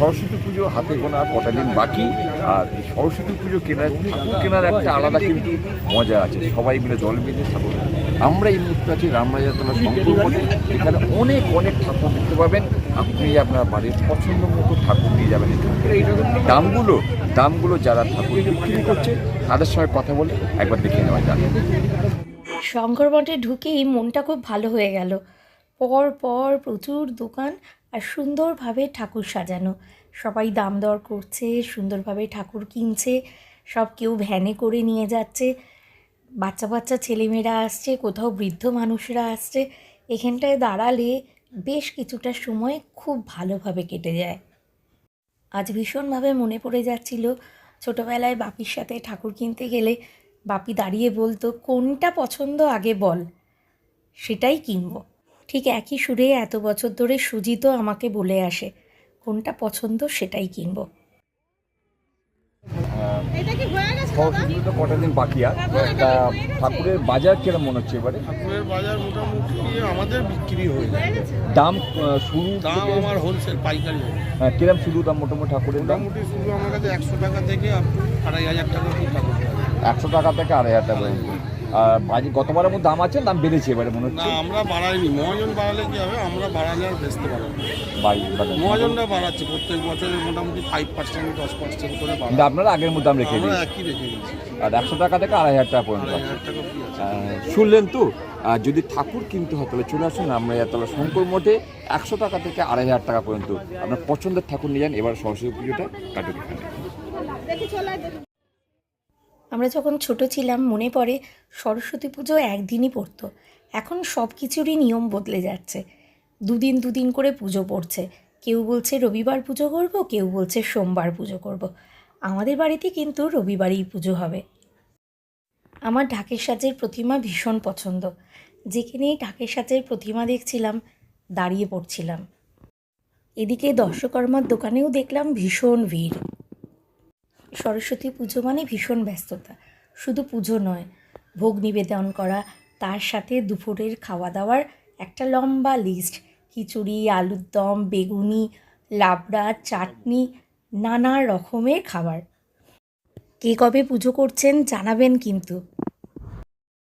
সরস্বতী পুজো, হাতে গোনা কটা দিন বাকি, আর এই সরস্বতী পুজো কেনার, ঠাকুর কেনার একটা আলাদা কিন্তু মজা আছে। সবাই মিলে দল মিলে ঠাকুর আমরা এই মুহূর্তে আছি রামরাজাতলা শঙ্কর মঠে এখানে অনেক অনেক ঠাকুর দেখতে পাবেন। আপনি আপনার বাড়ির পছন্দ মতো ঠাকুর নিয়ে যাবেন দামগুলো দামগুলো যারা ঠাকুর বিক্রি করছে, তাদের সঙ্গে কথা বলে একবার দেখে নেওয়া যাবে শঙ্কর মঠে ঢুকেই মনটা খুব ভালো হয়ে গেল। পর পর প্রচুর দোকান আর সুন্দরভাবে ঠাকুর সাজানো। সবাই দাম দর করছে, সুন্দরভাবে ঠাকুর কিনছে, সব কেউ ভ্যানে করে নিয়ে যাচ্ছে। বাচ্চা বাচ্চা ছেলেমেয়েরা আসছে, কোথাও বৃদ্ধ মানুষরা আসছে। এখানটায় দাঁড়ালে বেশ কিছুটা সময় খুব ভালোভাবে কেটে যায়। আজ ভীষণভাবে মনে পড়ে যাচ্ছিল ছোটোবেলায় বাপির সাথে ঠাকুর কিনতে গেলে। বাপি দাঁড়িয়ে বলতো, কোনটা পছন্দ আগে বল, সেটাই কিনবো। ঠিক একই সুরে এত বছর ধরে সুজিতও আমাকে বলে আসে কোনটা পছন্দ সেটাই কিনবো। দিন বাকি আর। তা ঠাকুরের বাজার কিরম মনে হচ্ছে এবারে? ঠাকুরের বাজার মোটামুটি আমাদের বিক্রি হয়ে যায় দাম শুরু দাম আমার হোলসেল পাইকারি হ্যাঁ, কিরম শুরু দাম মোটামুটি ঠাকুরের মোটামুটি শুরু আমার কাছে একশো টাকা থেকে আড়াই হাজার টাকা ঠাকুর একশো টাকা থেকে আড়াই হাজার টাকা গতবারের মধ্যে দাম আছে দাম বেড়েছে এবারে মনে না হচ্ছে আমরা বাড়াইনি। মহাজন বাড়ালে কি হবে? আমরা বাড়ালে আর বেচতে পারব না। মহাজনরা বাড়াচ্ছে প্রত্যেক বছরে মোটামুটি ফাইভ পার্সেন্ট দশ পার্সেন্ট করে আপনারা আগের মধ্যে দাম রেখে দিন একই রেখে দিয়েছি। আর একশো টাকা থেকে আড়াই হাজার টাকা পর্যন্ত আড়াই আছে। হাজার টাকা কি আছে। আহ, শুনলেন তো? আর যদি ঠাকুর কিনতে হয় তাহলে চলে আসুন আমরা তাহলে শঙ্কর মঠে একশো টাকা থেকে আড়াই হাজার টাকা পর্যন্ত আপনার পছন্দের ঠাকুর নিয়ে যান। এবার সরস্বতী পুজোটা কাটুক আমরা যখন ছোট ছিলাম, মনে পড়ে সরস্বতী পুজো একদিনই পড়তো। এখন সব কিছুরই নিয়ম বদলে যাচ্ছে। দুদিন দুদিন করে পুজো পড়ছে। কেউ বলছে রবিবার পুজো করব, কেউ বলছে সোমবার পুজো করব। আমাদের বাড়িতে কিন্তু রবিবারই পুজো হবে। আমার ঢাকের সাজের প্রতিমা ভীষণ পছন্দ। যেখানেই ঢাকের সাজের প্রতিমা দেখছিলাম, দাঁড়িয়ে পড়ছিলাম। এদিকে দর্শকর্মার দোকানেও দেখলাম ভীষণ ভিড়। সরস্বতী পুজো মানে ভীষণ ব্যস্ততা। শুধু পুজো নয়, ভোগ নিবেদন করা, তার সাথে দুপুরের খাওয়া দাওয়ার একটা লম্বা লিস্ট খিচুড়ি, আলুর দম, বেগুনি, লাবড়া, চাটনি, নানা রকমের খাবার। কে কবে পুজো করছেন জানাবেন কিন্তু।